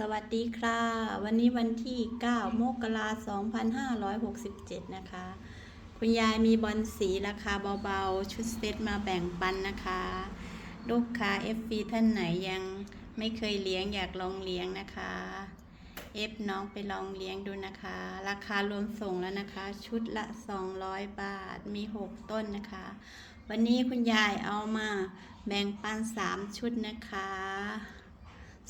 สวัสดีค่ะ วันนี้วันที่ 9 มกราคม2567 นะคะ คุณยายมีบอลสีราคาเบาๆ ชุดเซตมาแบ่งปันนะคะ ลูกค้า FP ท่านไหนยังไม่เคยเลี้ยงอยากลองเลี้ยงนะคะเอฟน้องไปลองเลี้ยงดูนะคะ ราคารวมส่งแล้วนะคะ ชุดละ 200 บาท มี 6 ต้นนะคะ วันนี้คุณยายเอามาแบ่งปัน 3 ชุดนะคะ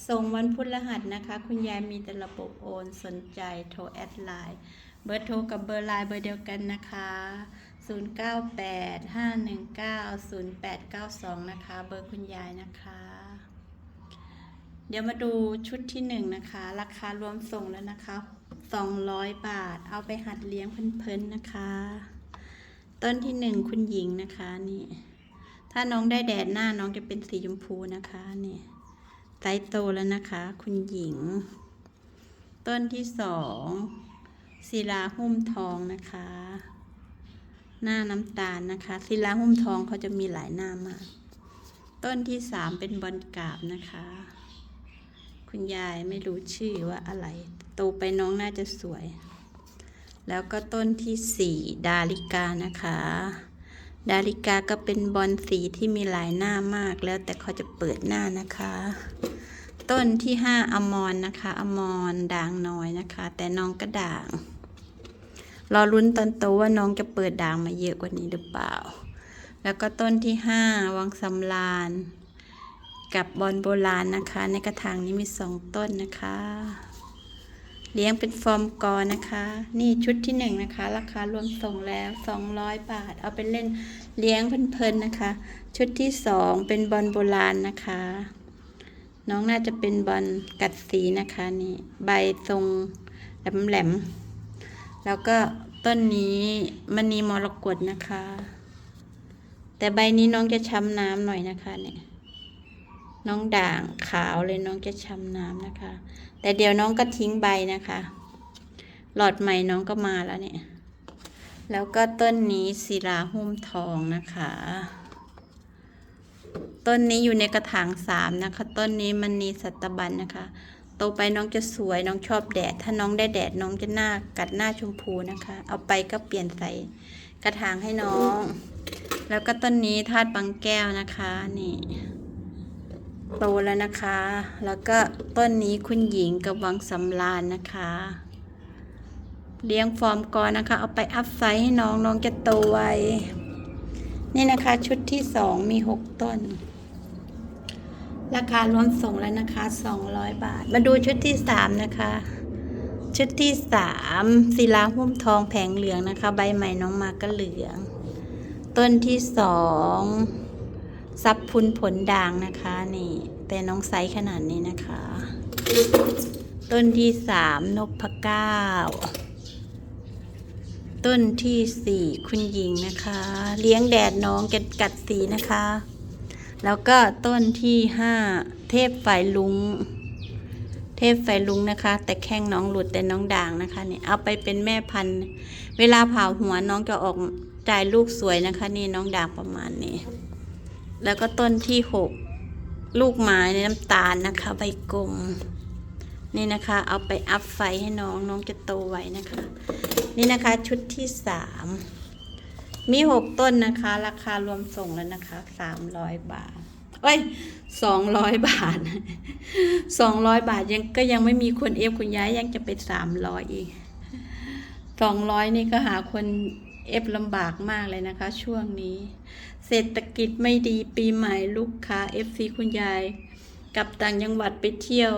ส่งวันพุธรหัสนะคะ คุณยายมีแต่ระบบโอนสนใจโทรแอดไลน์เบอร์โทรกับเบอร์ไลน์เบอร์เดียวกันนะคะ 0985190892 นะคะ เบอร์คุณยายนะคะ เดี๋ยวมาดูชุดที่หนึ่งนะคะ ราคารวมส่งแล้วนะคะ 200 บาท เอาไปหัดเลี้ยงเพลินๆนะคะ ต้นที่หนึ่งคุณหญิงนะคะนี่ ถ้าน้องได้แดดหน้าน้องจะเป็นสีชมพูนะคะนี่ ไซส์โตแล้วนะคะ คุณหญิง ต้นที่สองศิลาหุ้มทองนะคะ หน้าน้ำตาลนะคะศิลาหุ้มทองเขาจะมีหลายหน้ามาก ต้นที่สามเป็นบอลกาบนะคะ คุณยายไม่รู้ชื่อว่าอะไร โตไปน้องน่าจะสวย แล้วก็ต้นที่สี่ดาริกานะคะดาริกาก็เป็นบอลสีที่มีหลายหน้ามากแล้วแต่เขาจะเปิดหน้านะคะ ต้นที่ห้าอมรนนะคะอมรด่างน้อยนะคะ แต่น้องก็ด่างรอรุ้นตอนโตว่าน้องจะเปิดด่างมาเยอะกว่านี้หรือเปล่า แล้วก็ต้นที่ห้าวังสำลานกับบอลโบราณนะคะ ในกระถางนี้มีสองต้นนะคะ เลี้ยงเป็นฟอร์มกอนะคะ นี่ชุดที่หนึ่งนะคะ ราคารวมส่งแล้ว200บาท เอาไปเล่นเลี้ยงเพลินๆนะคะ ชุดที่สองเป็นบอลโบราณนะคะ น้องน่าจะเป็นบอลกัดสีนะคะนี่ใบทรงแหลมๆแล้วก็ต้นนี้มณีมรกตนะคะ แต่ใบนี้น้องจะช้ำน้ำหน่อยนะคะเนี่ยน้องด่างขาวเลยน้องจะช้ำน้ำนะคะ แต่เดี๋ยวน้องก็ทิ้งใบนะคะ หลอดใหม่น้องก็มาแล้วเนี่ย แล้วก็ต้นนี้ศิลาหุ้มทองนะคะ ต้นนี้อยู่ในกระถางสามนะคะ ต้นนี้มันนีสัตบันนะคะ โตไปน้องจะสวยน้องชอบแดด ถ้าน้องได้แดดน้องจะหน้ากัดหน้าชมพูนะคะ เอาไปก็เปลี่ยนใส่กระถางให้น้อง แล้วก็ต้นนี้ธาตุบางแก้วนะคะนี่โตแล้วนะคะ แล้วก็ต้นนี้คุณหญิงกับวังสำรานนะคะ เลี้ยงฟอร์มก่อนนะคะ เอาไปอัพไซส์ให้น้องน้องจะโตไว นี่นะคะชุดที่สองมีหกต้น ราคารวมส่งแล้วนะคะสองร้อยบาท มาดูชุดที่สามนะคะ ชุดที่สามศิลาหุ้มทองแผงเหลืองนะคะ ใบใหม่น้องมาก็เหลือง ต้นที่สองซับพุนผลด่างนะคะนี่ แต่น้องไซส์ขนาดนี้นะคะ ต้นที่สามนกพเก้า ต้นที่สี่คุณหญิงนะคะ เลี้ยงแดดน้องกกัดสีนะคะ แล้วก็ต้นที่ห้าเทพไฟลุง เทพไฟลุงนะคะ แต่แข้งน้องหลุดแต่น้องด่างนะคะเนี่ยเอาไปเป็นแม่พันธุ์ เวลาเผาหัวน้องจะออกจ่ายลูกสวยนะคะ นี่น้องด่างประมาณนี้ แล้วก็ต้นที่หกลูกไม้ในน้ำตาลนะคะ ใบกลม นี่นะคะ เอาไปอัพไฟให้น้องน้องจะโตไวนะคะ นี่นะคะชุดที่สามมีหกต้นนะคะ ราคารวมส่งแล้วนะคะสามร้อยบาทเอ้ยสองร้อยบาทสองร้อยบาทยังก็ยังไม่มีคนเอฟคุณย้ายยังจะเป็นสามร้อยอีกสองร้อยนี่ก็หาคนเอฟลำบากมากเลยนะคะ ช่วงนี้ เศรษฐกิจไม่ดีปีใหม่ลูกค้าเอฟซีคุณยายกลับต่างจังหวัดไปเที่ยว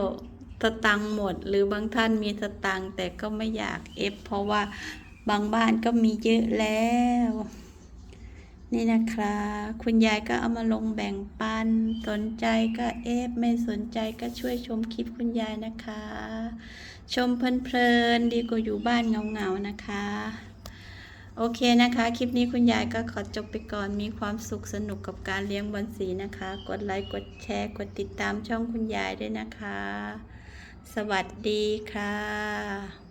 สตังหมด หรือบางท่านมีสตังแต่ก็ไม่อยากเอฟเพราะว่าบางบ้านก็มีเยอะแล้ว นี่นะคะ คุณยายก็เอามาลงแบ่งปัน สนใจก็เอฟไม่สนใจก็ช่วยชมคลิปคุณยายนะคะ ชมเพลินๆดีกว่าอยู่บ้านเงาๆนะคะโอเคนะคะ คลิปนี้คุณยายก็ขอจบไปก่อน มีความสุขสนุกกับการเลี้ยงบอลสีนะคะ กดไลค์ กดแชร์ กดติดตามช่องคุณยายด้วยนะคะ สวัสดีค่ะ